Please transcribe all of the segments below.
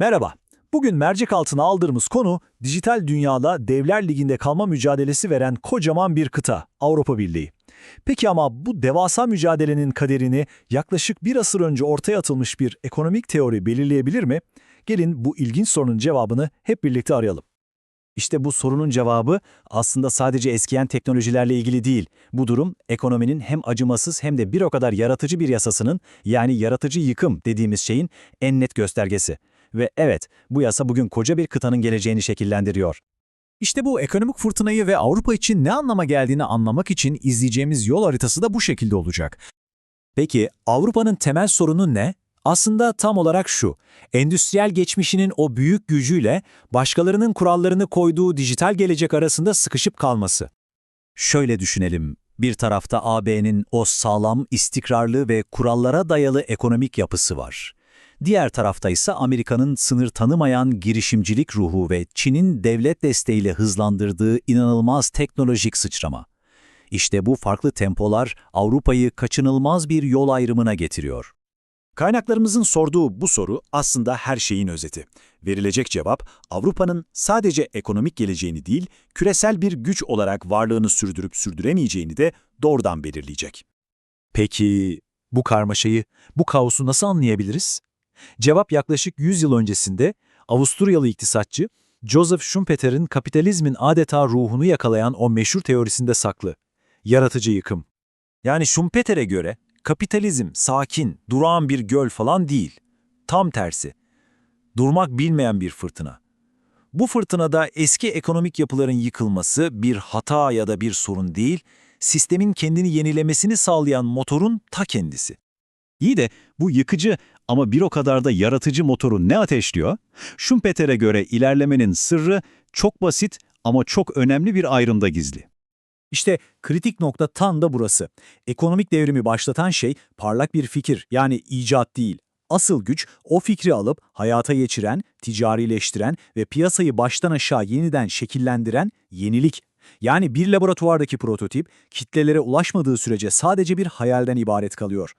Merhaba. Bugün mercek altına aldığımız konu dijital dünyada devler liginde kalma mücadelesi veren kocaman bir kıta, Avrupa Birliği. Peki ama bu devasa mücadelenin kaderini yaklaşık bir asır önce ortaya atılmış bir ekonomik teori belirleyebilir mi? Gelin bu ilginç sorunun cevabını hep birlikte arayalım. İşte bu sorunun cevabı aslında sadece eskiyen teknolojilerle ilgili değil. Bu durum ekonominin hem acımasız hem de bir o kadar yaratıcı bir yasasının yani yaratıcı yıkım dediğimiz şeyin en net göstergesi. Ve evet, bu yasa bugün koca bir kıtanın geleceğini şekillendiriyor. İşte bu ekonomik fırtınayı ve Avrupa için ne anlama geldiğini anlamak için izleyeceğimiz yol haritası da bu şekilde olacak. Peki Avrupa'nın temel sorunu ne? Aslında tam olarak şu, endüstriyel geçmişinin o büyük gücüyle başkalarının kurallarını koyduğu dijital gelecek arasında sıkışıp kalması. Şöyle düşünelim, bir tarafta AB'nin o sağlam, istikrarlı ve kurallara dayalı ekonomik yapısı var. Diğer tarafta ise Amerika'nın sınır tanımayan girişimcilik ruhu ve Çin'in devlet desteğiyle hızlandırdığı inanılmaz teknolojik sıçrama. İşte bu farklı tempolar Avrupa'yı kaçınılmaz bir yol ayrımına getiriyor. Kaynaklarımızın sorduğu bu soru aslında her şeyin özeti. Verilecek cevap Avrupa'nın sadece ekonomik geleceğini değil, küresel bir güç olarak varlığını sürdürüp sürdüremeyeceğini de doğrudan belirleyecek. Peki bu karmaşayı, bu kaosu nasıl anlayabiliriz? Cevap yaklaşık 100 yıl öncesinde Avusturyalı iktisatçı Joseph Schumpeter'in kapitalizmin adeta ruhunu yakalayan o meşhur teorisinde saklı. Yaratıcı yıkım. Yani Schumpeter'e göre kapitalizm sakin, durağan bir göl falan değil. Tam tersi. Durmak bilmeyen bir fırtına. Bu fırtınada eski ekonomik yapıların yıkılması bir hata ya da bir sorun değil, sistemin kendini yenilemesini sağlayan motorun ta kendisi. İyi de bu yıkıcı ama bir o kadar da yaratıcı motoru ne ateşliyor? Schumpeter'e göre ilerlemenin sırrı çok basit ama çok önemli bir ayrımda gizli. İşte kritik nokta tam da burası. Ekonomik devrimi başlatan şey parlak bir fikir yani icat değil. Asıl güç o fikri alıp hayata geçiren, ticarileştiren ve piyasayı baştan aşağı yeniden şekillendiren yenilik. Yani bir laboratuvardaki prototip kitlelere ulaşmadığı sürece sadece bir hayalden ibaret kalıyor.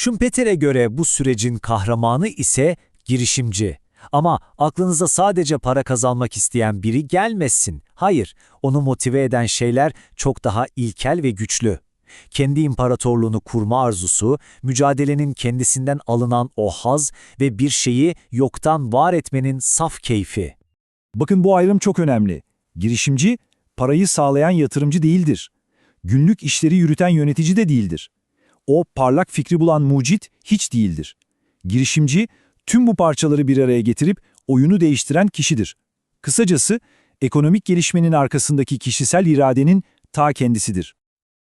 Schumpeter'e göre bu sürecin kahramanı ise girişimci. Ama aklınıza sadece para kazanmak isteyen biri gelmesin. Hayır, onu motive eden şeyler çok daha ilkel ve güçlü. Kendi imparatorluğunu kurma arzusu, mücadelenin kendisinden alınan o haz ve bir şeyi yoktan var etmenin saf keyfi. Bakın bu ayrım çok önemli. Girişimci, parayı sağlayan yatırımcı değildir. Günlük işleri yürüten yönetici de değildir. O parlak fikri bulan mucit hiç değildir. Girişimci, tüm bu parçaları bir araya getirip oyunu değiştiren kişidir. Kısacası, ekonomik gelişmenin arkasındaki kişisel iradenin ta kendisidir.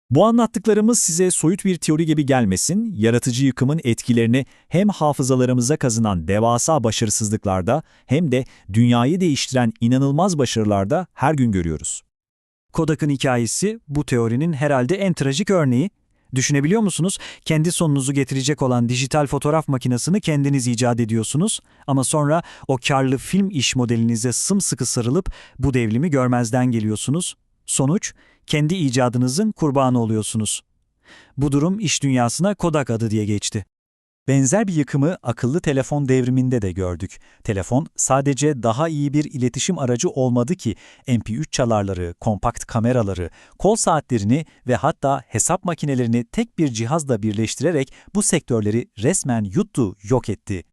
Bu anlattıklarımız size soyut bir teori gibi gelmesin, yaratıcı yıkımın etkilerini hem hafızalarımıza kazınan devasa başarısızlıklarda hem de dünyayı değiştiren inanılmaz başarılarda her gün görüyoruz. Kodak'ın hikayesi bu teorinin herhalde en trajik örneği. Düşünebiliyor musunuz? Kendi sonunuzu getirecek olan dijital fotoğraf makinesini kendiniz icat ediyorsunuz ama sonra o karlı film iş modelinize sımsıkı sarılıp bu devrimi görmezden geliyorsunuz. Sonuç, kendi icadınızın kurbanı oluyorsunuz. Bu durum iş dünyasına Kodak adı diye geçti. Benzer bir yıkımı akıllı telefon devriminde de gördük. Telefon sadece daha iyi bir iletişim aracı olmadı ki MP3 çalarları, kompakt kameraları, kol saatlerini ve hatta hesap makinelerini tek bir cihazla birleştirerek bu sektörleri resmen yuttu, yok etti.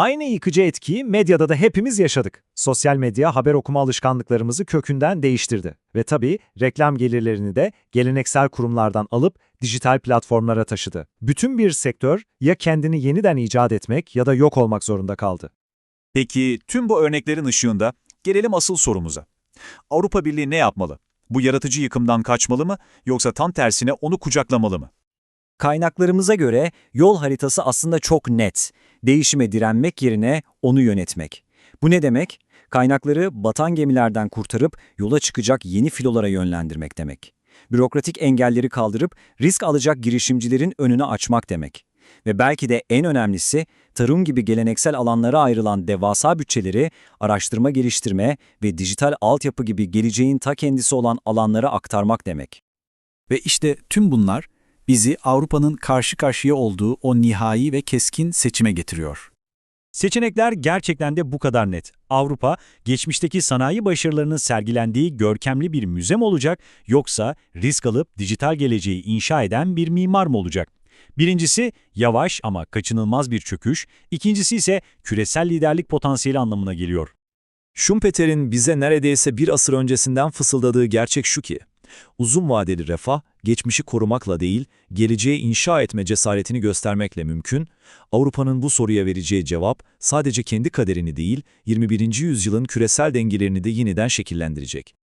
Aynı yıkıcı etkiyi medyada da hepimiz yaşadık. Sosyal medya haber okuma alışkanlıklarımızı kökünden değiştirdi. Ve tabii reklam gelirlerini de geleneksel kurumlardan alıp dijital platformlara taşıdı. Bütün bir sektör ya kendini yeniden icat etmek ya da yok olmak zorunda kaldı. Peki tüm bu örneklerin ışığında gelelim asıl sorumuza. Avrupa Birliği ne yapmalı? Bu yaratıcı yıkımdan kaçmalı mı yoksa tam tersine onu kucaklamalı mı? Kaynaklarımıza göre yol haritası aslında çok net. Değişime direnmek yerine onu yönetmek. Bu ne demek? Kaynakları batan gemilerden kurtarıp yola çıkacak yeni filolara yönlendirmek demek. Bürokratik engelleri kaldırıp risk alacak girişimcilerin önünü açmak demek. Ve belki de en önemlisi tarım gibi geleneksel alanlara ayrılan devasa bütçeleri araştırma geliştirme ve dijital altyapı gibi geleceğin ta kendisi olan alanlara aktarmak demek. Ve işte tüm bunlar bizi Avrupa'nın karşı karşıya olduğu o nihai ve keskin seçime getiriyor. Seçenekler gerçekten de bu kadar net. Avrupa, geçmişteki sanayi başarılarının sergilendiği görkemli bir müze mi olacak, yoksa risk alıp dijital geleceği inşa eden bir mimar mı olacak? Birincisi yavaş ama kaçınılmaz bir çöküş, ikincisi ise küresel liderlik potansiyeli anlamına geliyor. Schumpeter'in bize neredeyse bir asır öncesinden fısıldadığı gerçek şu ki, uzun vadeli refah, geçmişi korumakla değil, geleceği inşa etme cesaretini göstermekle mümkün, Avrupa'nın bu soruya vereceği cevap, sadece kendi kaderini değil, 21. yüzyılın küresel dengelerini de yeniden şekillendirecek.